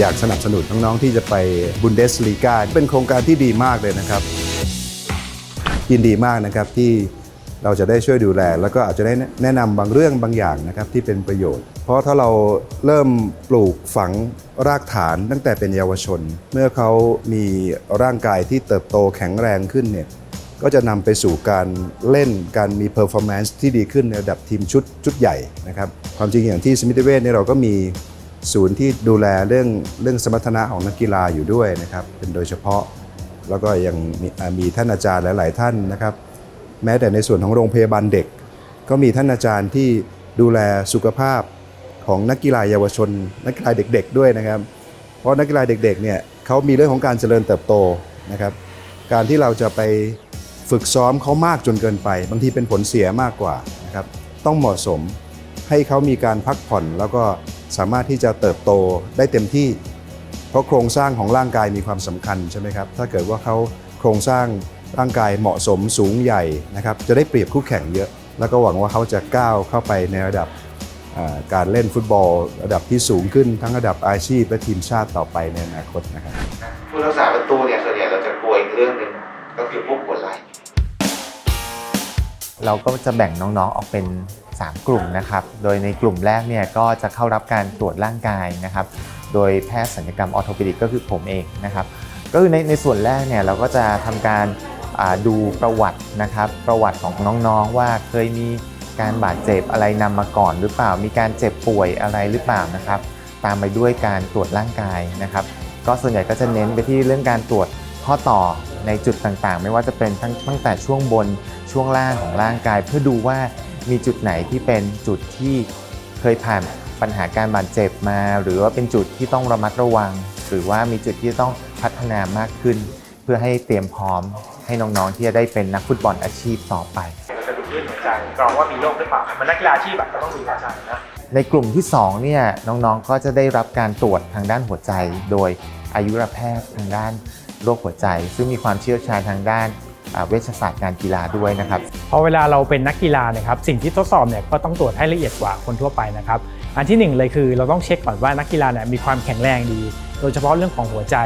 อยากสนับสนุนน้องๆที่จะไปบุนเดสลีกาเป็นโครงการที่ดีมากเลยนะครับ ยินดีมากนะครับที่เราจะได้ช่วยดูแล แล้วก็อาจจะได้แนะนำบางเรื่องบางอย่างนะครับที่เป็นประโยชน์ เพราะถ้าเราเริ่มปลูกฝังรากฐานตั้งแต่เป็นเยาวชน เมื่อเขามีร่างกายที่เติบโตแข็งแรงขึ้นเนี่ยก็จะนำไปสู่การเล่นการมีเพอร์ฟอร์แมนซ์ที่ดีขึ้นในระดับทีมชุดชุดใหญ่นะครับความจริงอย่างที่สมิติเวชเนี่ยเราก็มี ศูนย์ที่ดูแลเรื่องเรื่องสมรรถนะของนักกีฬาอยู่ด้วยนะครับเป็นโดยเฉพาะแล้วก็ยังมีอ่ามีท่านอาจารย์หลาย ๆ ท่านนะครับ แม้แต่ในส่วนของโรงพยาบาลเด็ก ก็มีท่านอาจารย์ที่ดูแลสุขภาพของนักกีฬาเยาวชน นักกีฬาเด็ก ๆ ด้วยนะครับ เพราะนักกีฬาเด็ก ๆ เนี่ยเขามีเรื่องของการเจริญเติบโตนะครับ การที่เราจะไปฝึกซ้อมเขามากจนเกินไป บางทีเป็นผลเสียมากกว่านะครับต้องเหมาะสมให้เขามีการพักผ่อนแล้วก็ สามารถที่จะเติบโตได้เต็มที่ เพราะโครงสร้างของร่างกายมีความสำคัญใช่ไหมครับถ้าเกิดว่าเขาโครงสร้างร่างกายเหมาะสมสูงใหญ่นะครับจะได้เปรียบคู่แข่งเยอะ แล้วก็หวังว่าเขาจะก้าวเข้าไปในระดับอ่าการเล่นฟุตบอล ระดับที่สูงขึ้นทั้งระดับอาชีพและทีมชาติต่อไปในอนาคตนะครับผู้รักษาประตูเนี่ยส่วนใหญ่เราจะกลัวอีกเรื่องหนึ่งก็คือพวกหัวไหล่เราก็จะแบ่งน้องๆออกเป็น 3 กลุ่มนะครับ โดยในกลุ่มแรกเนี่ยก็จะเข้ารับการตรวจร่างกายนะครับ โดยแพทย์ศัลยกรรมออร์โทปิดิกก็คือผมเองนะครับก็คือในในส่วนแรกเนี่ยเราก็จะทำการดูประวัตินะครับ ประวัติของน้องๆว่าเคยมีการบาดเจ็บอะไรนำมาก่อนหรือเปล่า มีการเจ็บป่วยอะไรหรือเปล่านะครับ ตามไปด้วยการตรวจร่างกายนะครับ ก็ส่วนใหญ่ก็จะเน้นไปที่เรื่องการตรวจข้อต่อในจุดต่างๆ ไม่ว่าจะเป็นทั้งตั้งแต่ช่วงบนช่วงล่างของร่างกาย เพื่อดูว่า มีจุดไหนที่เป็นจุดที่เคยผ่านปัญหาการบาดเจ็บมา หรือว่าเป็นจุดที่ต้องระมัดระวัง หรือว่ามีจุดที่ต้องพัฒนามากขึ้น เพื่อให้เตรียมพร้อม ให้น้องๆที่จะได้เป็นนักฟุตบอลอาชีพต่อไปเราจะดูเรื่องหัวใจกรองว่ามีโรคหรือเปล่ามันนักกีฬาอาชีพแบบก็ต้องดูหัวใจนะในกลุ่มที่2เนี่ยน้องๆก็จะได้รับการตรวจทางด้านหัวใจ โดยอายุรแพทย์ทางด้านโรคหัวใจ ซึ่งมีความเชี่ยวชาญทางด้าน เวชศาสตร์การกีฬาด้วยนะครับพอเวลาเราเป็นนักกีฬาเนี่ยครับสิ่งที่ทดสอบเนี่ยก็ต้องตรวจให้ละเอียดกว่าคนทั่วไปนะครับอันที่หนึ่งเลยคือเราต้องเช็คก่อนว่านักกีฬาเนี่ยมีความแข็งแรงดี โดยเฉพาะเรื่องของหัวใจ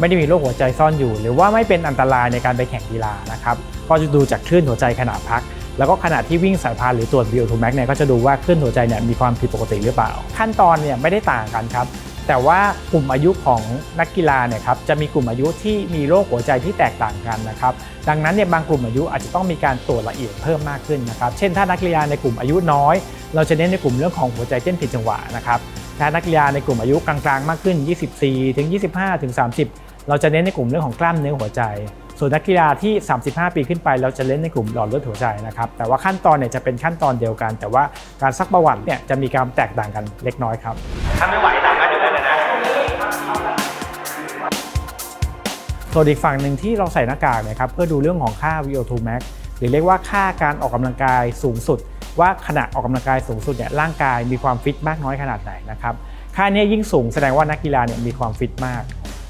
ไม่ได้มีโรคหัวใจซ่อนอยู่ หรือว่าไม่เป็นอันตรายในการไปแข่งกีฬานะครับก็จะดูจากคลื่นหัวใจขณะพักแล้วก็ขณะที่วิ่งสายพานหรือตรวจ VO2 max เนี่ยก็จะดูว่าคลื่นหัวใจเนี่ยมีความผิดปกติหรือเปล่า ขั้นตอนเนี่ยไม่ได้ต่างกันครับ แต่ว่ากลุ่มอายุของนักกีฬาเนี่ยครับจะมีกลุ่มอายุที่มีโรคหัวใจที่แตกต่างกันนะครับ ดังนั้นเนี่ยบางกลุ่มอายุอาจจะต้องมีการตรวจละเอียดเพิ่มมากขึ้นนะครับ เช่นถ้านักกีฬาในกลุ่มอายุน้อย เราจะเน้นในกลุ่มเรื่องของหัวใจเต้นผิดจังหวะนะครับถ้านักกีฬาในกลุ่มอายุกลางๆ มากขึ้น 24 ถึง 25 ถึง 30 เราจะเน้นในกลุ่มเรื่องของกล้ามเนื้อหัวใจ ส่วนนักกีฬาที่ 35 ปีขึ้นไป เราจะเน้นในกลุ่มหลอดเลือดหัวใจนะครับ แต่ว่าขั้นตอนเนี่ยจะเป็นขั้นตอนเดียวกัน แต่ว่าการซักประวัติเนี่ยจะมีการแตกต่างกันเล็กน้อยครับถ้าไม่ไหวสามารถอยู่ได้เลยน ส่วนอีกฝั่งหนึ่งที่เราใส่หน้ากากเนะครับเพื่อดูเรื่องของค่า VO2 max หรือเรียกว่าค่าการออกกำลังกายสูงสุด ว่าขณะออกกำลังกายสูงสุดเนี่ยร่างกายมีความฟิตมากน้อยขนาดไหนนะครับค่านี้ยิ่งสูงแสดงว่านักกีฬาเนี่ยมีความฟิตมาก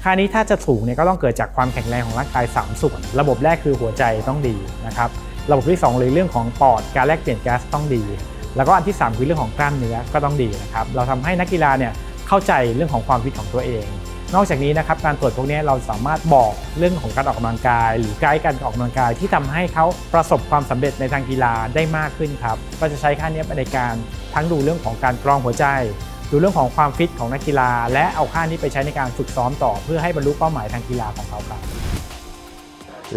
ค่านี้ถ้าจะสูงเนี่ยก็ต้องเกิดจากความแข็งแรงของร่างกาย 3 ส่วน ระบบแรกคือหัวใจต้องดีนะครับระบบที่2เลยเรื่องของปอดการแลกเปลี่ยนแก๊สต้องดี แล้วก็อันที่ 3 คือเรื่องของกล้ามเนื้อก็ต้องดีนะครับเราทำให้นักกีฬาเนี่ยเข้าใจเรื่องของความฟิตของตัวเอง นอกจากนี้นะครับการตรวจพวกนี้เราสามารถบอกเรื่องของการออกกำลังกาย หรือไกด์การออกกำลังกายที่ทำให้เขาประสบความสำเร็จในทางกีฬาได้มากขึ้นครับก็จะใช้ค่านี้ในการทั้งดูเรื่องของการกรองหัวใจ ดูเรื่องของความฟิตของนักกีฬา และเอาค่านี้ไปใช้ในการฝึกซ้อมต่อ เพื่อให้บรรลุเป้าหมายทางกีฬาของเขาครับ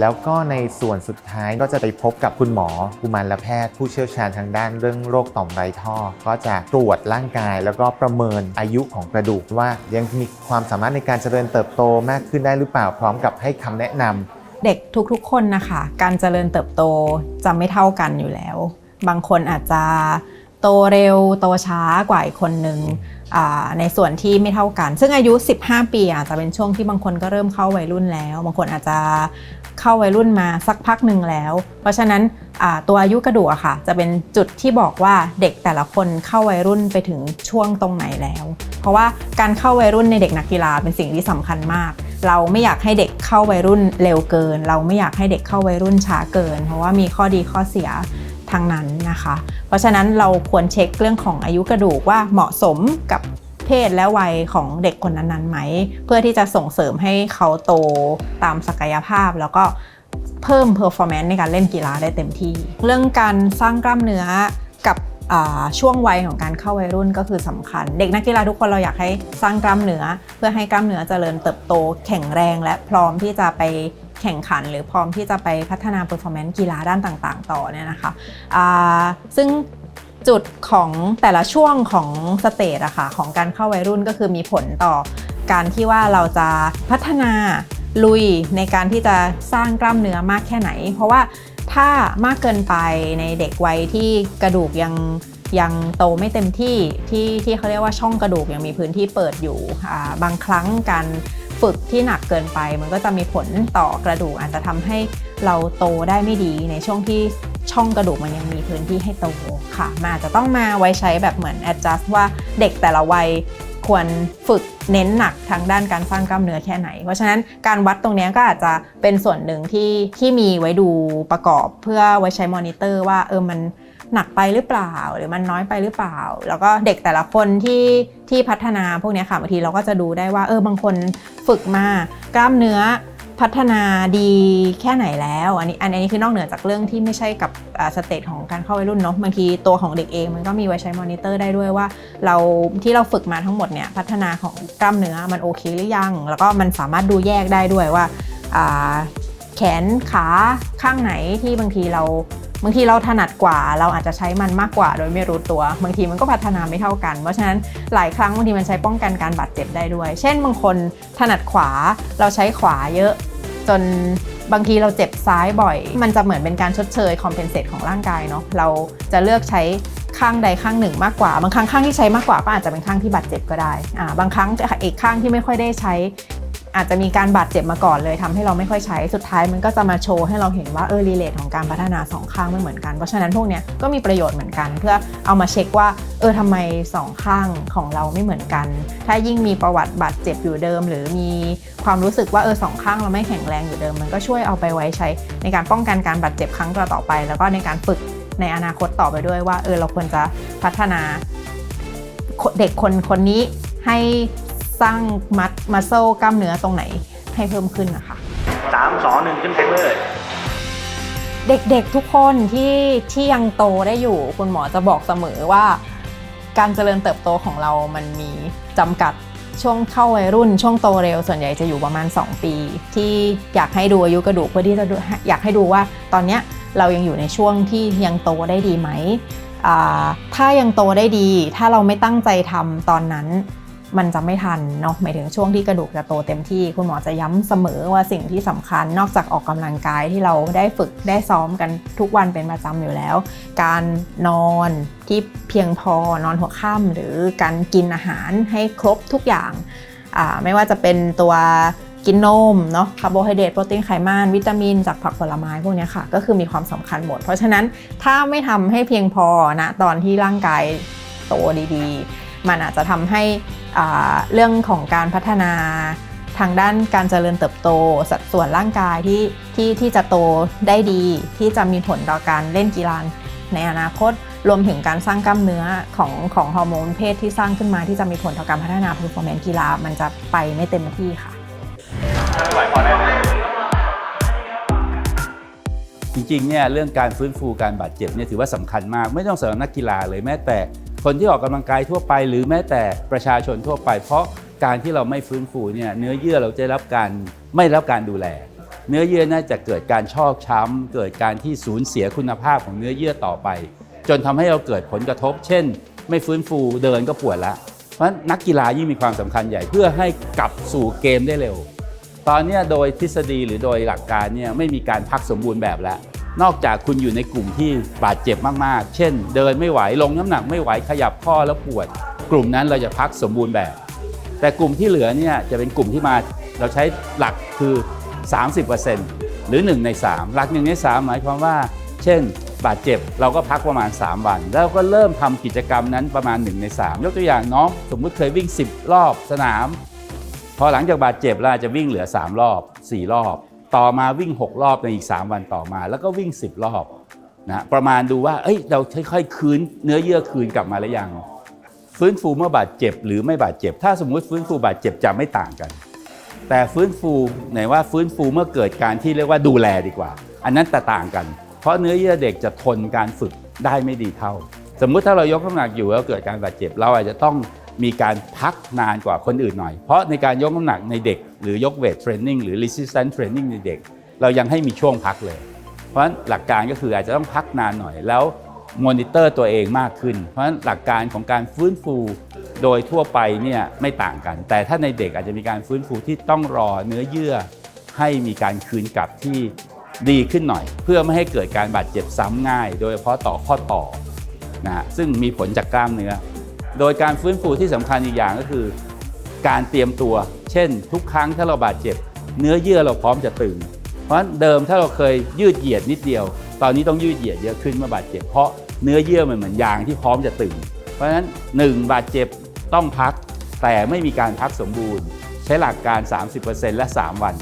แล้วก็ในส่วนสุดท้ายก็จะไปพบกับคุณหมอกุมารแพทย์ ผู้เชี่ยวชาญทางด้านเรื่องโรคต่อมไรท่อ ก็จะตรวจร่างกาย แล้วก็ประเมินอายุของกระดูกว่ายังมีความสามารถในการเจริญเติบโตมากขึ้นได้หรือเปล่าพร้อมกับให้คำแนะนำเด็กทุกๆ คนนะคะ การเจริญเติบโตจะไม่เท่ากันอยู่แล้ว บางคนอาจจะโตเร็วโตช้ากว่าอีกคนนึงอ่าในส่วนที่ไม่เท่ากัน ซึ่งอายุ 15 ปีอาจจะเป็นช่วงที่บางคนก็เริ่มเข้าวัยรุ่นแล้ว บางคนอาจจะ เข้าวัยรุ่นมาสักพักหนึ่งแล้ว เพราะฉะนั้นตัวอายุกระดูกอะค่ะ จะเป็นจุดที่บอกว่าเด็กแต่ละคนเข้าวัยรุ่นไปถึงช่วงตรงไหนแล้ว เพราะว่าการเข้าวัยรุ่นในเด็กนักกีฬาเป็นสิ่งที่สำคัญมาก เราไม่อยากให้เด็กเข้าวัยรุ่นเร็วเกิน เราไม่อยากให้เด็กเข้าวัยรุ่นช้าเกิน เพราะว่ามีข้อดีข้อเสียทางนั้นนะคะ เพราะฉะนั้นเราควรเช็คเรื่องของอายุกระดูกว่าเหมาะสมกับ เพศและวัยของเด็กคนนั้นๆไหม เพื่อที่จะส่งเสริมให้เขาโตตามศักยภาพแล้วก็เพิ่ม performance ในการเล่นกีฬาได้เต็มที่ เรื่องการสร้างกล้ามเนื้อกับช่วงวัยของการเข้าวัยรุ่นก็คือสำคัญ เด็กนักกีฬาทุกคนเราอยากให้สร้างกล้ามเนื้อ เพื่อให้กล้ามเนื้อเจริญเติบโต แข็งแรง และพร้อมที่จะไปแข่งขัน หรือพร้อมที่จะไปพัฒนา performance กีฬาด้านต่าง ๆ ต่อเนี่ยนะคะซึ่ง จุดของแต่ละช่วงของสเตจอะค่ะของการเข้าวัยรุ่นก็คือมีผลต่อการที่ว่าเราจะพัฒนาลุยในการที่จะสร้างกล้ามเนื้อมากแค่ไหน เพราะว่าถ้ามากเกินไปในเด็กวัยที่กระดูกยังยังโตไม่เต็มที่ที่ที่เขาเรียกว่าช่องกระดูกยังมีพื้นที่เปิดอยู่บางครั้งการฝึกที่หนักเกินไป มันก็จะมีผลต่อกระดูกอาจจะทำให้เราโตได้ไม่ดีในช่วงที่ ช่องกระดูกมันยังมีพื้นที่ให้โตค่ะมันอาจจะต้องมาไว้ใช้แบบเหมือน adjust ว่าเด็กแต่ละวัยควรฝึกเน้นหนักทางด้านการสร้างกล้ามเนื้อแค่ไหน เพราะฉะนั้นการวัดตรงนี้ก็อาจจะเป็นส่วนหนึ่งที่ที่มีไว้ดูประกอบเพื่อไว้ใช้มอนิเตอร์ว่าเออมันหนักไปหรือเปล่า หรือมันน้อยไปหรือเปล่า แล้วก็เด็กแต่ละคนที่ที่พัฒนาพวกนี้ค่ะบางทีเราก็จะดูได้ว่าเออบางคนฝึกมากล้ามเนื้อ พัฒนาดีแค่ไหนแล้ว อันนี้อันนี้คือนอกเหนือจากเรื่องที่ไม่ใช่กับสเตจของการเข้าวัยรุ่นเนาะบางทีตัวของเด็กเอง มันก็มีไว้ใช้มอนิเตอร์ได้ด้วยว่า เราที่เราฝึกมาทั้งหมดเนี่ยพัฒนาของกล้ามเนื้อมันโอเคหรือยัง แล้วก็มันสามารถดูแยกได้ด้วยว่าแขนขาข้างไหนที่บางทีเราบางทีเราถนัดกว่า เราอาจจะใช้มันมากกว่าโดยไม่รู้ตัว บางทีมันก็พัฒนาไม่เท่ากัน เพราะฉะนั้นหลายครั้งบางทีมันใช้ป้องกันการบาดเจ็บได้ด้วย เช่นบางคนถนัดขวาเราใช้ขวาเยอะ จนบางทีเราเจ็บซ้ายบ่อย มันจะเหมือนเป็นการชดเชยคอมเพนเซตของร่างกายเนาะเราจะเลือกใช้ข้างใดข้างหนึ่งมากกว่า บางครั้งข้างที่ใช้มากกว่าก็อาจจะเป็นข้างที่บาดเจ็บก็ได้อ่าบางครั้งอีกข้างที่ไม่ค่อยได้ใช้ อาจจะมีการบาดเจ็บมาก่อนเลยทำให้เราไม่ค่อยใช้สุดท้ายมันก็จะมาโชว์ให้เราเห็นว่าเออรีเลทของการพัฒนาสองข้างไม่เหมือนกัน เพราะฉะนั้นพวกเนี้ยก็มีประโยชน์เหมือนกัน เพื่อเอามาเช็คว่าเออทำไมสองข้างของเราไม่เหมือนกัน ถ้ายิ่งมีประวัติบาดเจ็บอยู่เดิม หรือมีความรู้สึกว่าเออสองข้างเราไม่แข็งแรงอยู่เดิม มันก็ช่วยเอาไปไว้ใช้ ในการป้องกันการบาดเจ็บครั้งต่อไป แล้วก็ในการฝึกในอนาคตต่อไปด้วยว่าเออเราควรจะพัฒนาเด็กคนคนนี้ให้ สร้างมัดมัสเซลกล้ามเนื้อตรงไหนให้เพิ่มขึ้นนะคะ สามสองหนึ่งขึ้นไปเลยเด็กๆทุกคนที่ที่ยังโตได้อยู่ คุณหมอจะบอกเสมอว่า การเจริญเติบโตของเรามันมีจำกัดช่วงเข้าวัยรุ่น ช่วงโตเร็วส่วนใหญ่จะอยู่ประมาณ 2 ปี ที่อยากให้ดูอายุกระดูกเพื่อที่จะดูอยากให้ดูว่าตอนเนี้ยเรายังอยู่ในช่วงที่ยังโตได้ดีไหมอ่าถ้ายังโตได้ดี ถ้าเราไม่ตั้งใจทำตอนนั้น มันจะไม่ทันเนาะหมายถึงช่วงที่กระดูกจะโตเต็มที่ คุณหมอจะย้ำเสมอว่าสิ่งที่สำคัญ นอกจากออกกำลังกายที่เราได้ฝึกได้ซ้อมกันทุกวันเป็นประจำอยู่แล้ว การนอนที่เพียงพอนอนหัวค่ำหรือการกินอาหารให้ครบทุกอย่างาไม่ว่าจะเป็นตัวกินนมเนาะคาร์โบไฮเดรตโปรตีนไขมันวิตามินจากผักผลไม้พวกนี้ค่ะ ก็คือมีความสำคัญหมด เพราะฉะนั้นถ้าไม่ทำให้เพียงพอนะตอนที่ร่างกายโตดีๆ มันอาจจะทำให้เรื่องของการพัฒนาทางด้านการเจริญเติบโต สัดส่วนร่างกายที่ที่ที่จะโตได้ดีที่จะมีผลต่อการเล่นกีฬาในอนาคตรวมถึงการสร้างกล้ามเนื้อของของฮอร์โมนเพศที่สร้างขึ้นมาที่จะมีผลต่อการพัฒนา performance กีฬามันจะไปไม่เต็มที่ค่ะจริงๆเนี่ยเรื่องการฟื้นฟูการบาดเจ็บเนี่ยถือว่าสำคัญมาก ไม่ต้องสำหรับนักกีฬาเลยแม้แต่ คนที่ออกกำลังกายทั่วไป หรือแม้แต่ประชาชนทั่วไป เพราะการที่เราไม่ฟื้นฟูเนี่ยเนื้อเยื่อเราจะรับการไม่รับการดูแล เนื้อเยื่อน่าจะเกิดการชอกช้ำ เกิดการที่สูญเสียคุณภาพของเนื้อเยื่อต่อไป จนทำให้เราเกิดผลกระทบ เช่น ไม่ฟื้นฟูเดินก็ปวดละเพราะนักกีฬายิ่งมีความสำคัญใหญ่เพื่อให้กลับสู่เกมได้เร็ว ตอนนี้โดยทฤษฎีหรือโดยหลักการเนี่ยไม่มีการพักสมบูรณ์แบบแล้ว นอกจากคุณอยู่ในกลุ่มที่บาดเจ็บมากๆ เช่น เดินไม่ไหว ลงน้ำหนักไม่ไหว ขยับข้อแล้วปวด กลุ่มนั้นเราจะพักสมบูรณ์แบบ แต่กลุ่มที่เหลือเนี่ยจะเป็นกลุ่มที่มาเราใช้หลักคือ 30%หรือ 1 ใน 3 หลัก 1 ใน 3 หมายความว่า เช่น บาดเจ็บเราก็พักประมาณ 3 วัน แล้วก็เริ่มทำกิจกรรมนั้นประมาณ 1 ใน 3 ยกตัวอย่างน้องสมมุติเคยวิ่ง 10 รอบสนาม พอหลังจากบาดเจ็บเราจจะวิ่งเหลือ 3 รอบ 4 รอบ ต่อมาวิ่ง 6 รอบในอีก 3 วันต่อมา แล้วก็วิ่ง 10 รอบนะประมาณดูว่าเอ้ยเราค่อยๆคืนเนื้อเยื่อคืนกลับมาหรือยัง ฟื้นฟูเมื่อบาดเจ็บหรือไม่บาดเจ็บ ถ้าสมมุติฟื้นฟูบาดเจ็บจะไม่ต่างกัน แต่ฟื้นฟูไหนว่าฟื้นฟูเมื่อเกิดการที่เรียกว่าดูแลดีกว่า อันนั้นแตต่างกัน เพราะเนื้อเยื่อเด็กจะทนการฝึกได้ไม่ดีเท่า สมมุติถ้าเรายกน้ำหนักอยู่แล้วเกิดการบาดเจ็บเราอาจจะต้อง มีการพักนานกว่าคนอื่นหน่อย เพราะในการยกน้ำหนักในเด็ก หรือยกเวทเทรนนิ่งหรือ resistance training ในเด็ก เรายังให้มีช่วงพักเลย เพราะฉะนั้นหลักการก็คืออาจจะต้องพักนานหน่อยแล้วมอนิเตอร์ตัวเองมากขึ้น เพราะฉะนั้นหลักการของการฟื้นฟูโดยทั่วไปเนี่ยไม่ต่างกัน แต่ถ้าในเด็กอาจจะมีการฟื้นฟูที่ต้องรอเนื้อเยื่อ ให้มีการคืนกลับที่ดีขึ้นหน่อย เพื่อไม่ให้เกิดการบาดเจ็บซ้ำง่าย โดยเฉพาะต่อข้อต่อนะฮะซึ่งมีผลจากกล้ามเนื้อ โดยการฟื้นฟูที่สำคัญอีกอย่างก็คือ การเตรียมตัว เช่น ทุกครั้งถ้าเราบาดเจ็บ เนื้อเยื่อเราพร้อมจะตึง เพราะฉะนั้นเดิมถ้าเราเคยยืดเหยียดนิดเดียว ตอนนี้ต้องยืดเหยียดเยอะขึ้นเมื่อบาดเจ็บ เพราะเนื้อเยื่อมันเหมือนยางที่พร้อมจะตึง เพราะฉะนั้น 1 บาดเจ็บต้องพัก แต่ไม่มีการพักสมบูรณ์ ใช้หลักการ 30%และ 3 วัน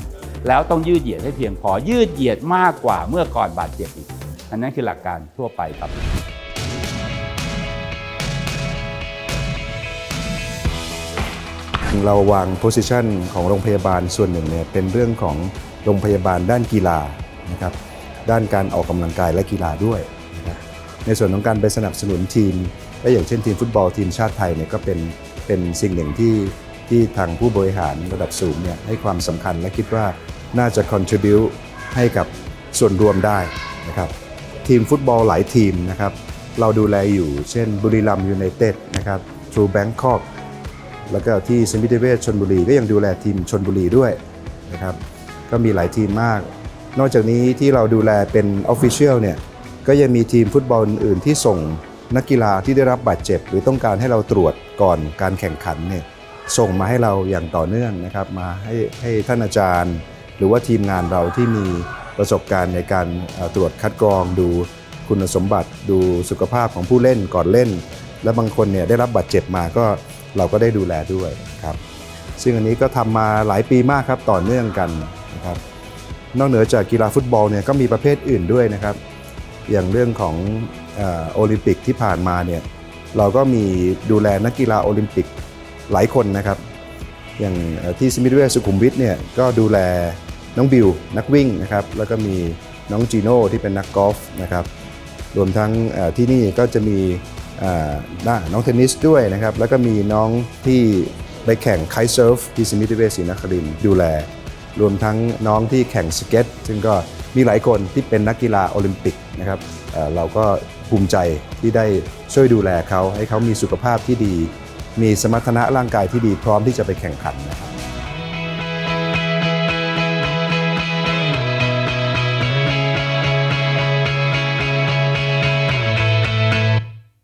แล้วต้องยืดเหยียดให้เพียงพอยืดเหยียดมากกว่าเมื่อก่อนบาดเจ็บอีกอันนั้นคือหลักการทั่วไปครับ เราวาง position ของโรงพยาบาลส่วนหนึ่งเนี่ยเป็นเรื่องของโรงพยาบาลด้านกีฬานะครับด้านการออกกำลังกายและกีฬาด้วยนะครับในส่วนของการไปสนับสนุนทีมและอย่างเช่นทีมฟุตบอลทีมชาติไทยเนี่ยก็เป็นเป็นสิ่งหนึ่งที่ที่ทางผู้บริหารระดับสูงเนี่ยให้ความสำคัญและคิดว่าน่าจะ contribute ให้กับส่วนรวมได้นะครับทีมฟุตบอลหลายทีมนะครับเราดูแลอยู่เช่นบุรีรัมยูไนเต็ดนะครับ True Bangkok แแล้วก็ที่สมิติเวชชนบุรีก็ยังดูแลทีมชนบุรีด้วยนะครับก็มีหลายทีมมาก นอกจากนี้ที่เราดูแลเป็นออฟฟิเชียลเนี่ยก็ยังมีทีมฟุตบอลอื่นที่ส่งนักกีฬาที่ได้รับบาดเจ็บ หรือต้องการให้เราตรวจก่อนการแข่งขันเนี่ยส่งมาให้เราอย่างต่อเนื่องนะครับมาให้ให้ท่านอาจารย์ หรือว่าทีมงานเราที่มีประสบการณ์ในการตรวจคัดกรองดูคุณสมบัติดูสุขภาพของผู้เล่นก่อนเล่น และบางคนเนี่ยได้รับบาดเจ็บมาก็ เราก็ได้ดูแลด้วยครับซึ่งอันนี้ก็ทำมาหลายปีมากครับต่อเนื่องกันนะครับนอกเหนือจากกีฬาฟุตบอลเนี่ยก็มีประเภทอื่นด้วยนะครับ อย่างเรื่องของโอลิมปิกที่ผ่านมาเนี่ยเราก็มีดูแลนักกีฬาโอลิมปิกหลายคนนะครับ อย่างที่สมิธเวชสุขุมวิทเนี่ยก็ดูแลน้องบิวนักวิ่งนะครับแล้วก็มีน้องจีโน่ที่เป็นนักกอล์ฟนะครับรวมทั้งที่นี่ก็จะมี น้าน้องเทนนิสด้วยนะครับ แล้วก็มีน้องที่ไปแข่งไคเซิร์ฟที่สมิธเวชศรีนครินดูแล รวมทั้งน้องที่แข่งสเก็ต ซึ่งก็มีหลายคนที่เป็นนักกีฬาโอลิมปิกนะครับเราก็ภูมิใจที่ได้ช่วยดูแลเขาให้เขามีสุขภาพที่ดี มีสมรรถนะร่างกายที่ดีพร้อมที่จะไปแข่งขันนะครับ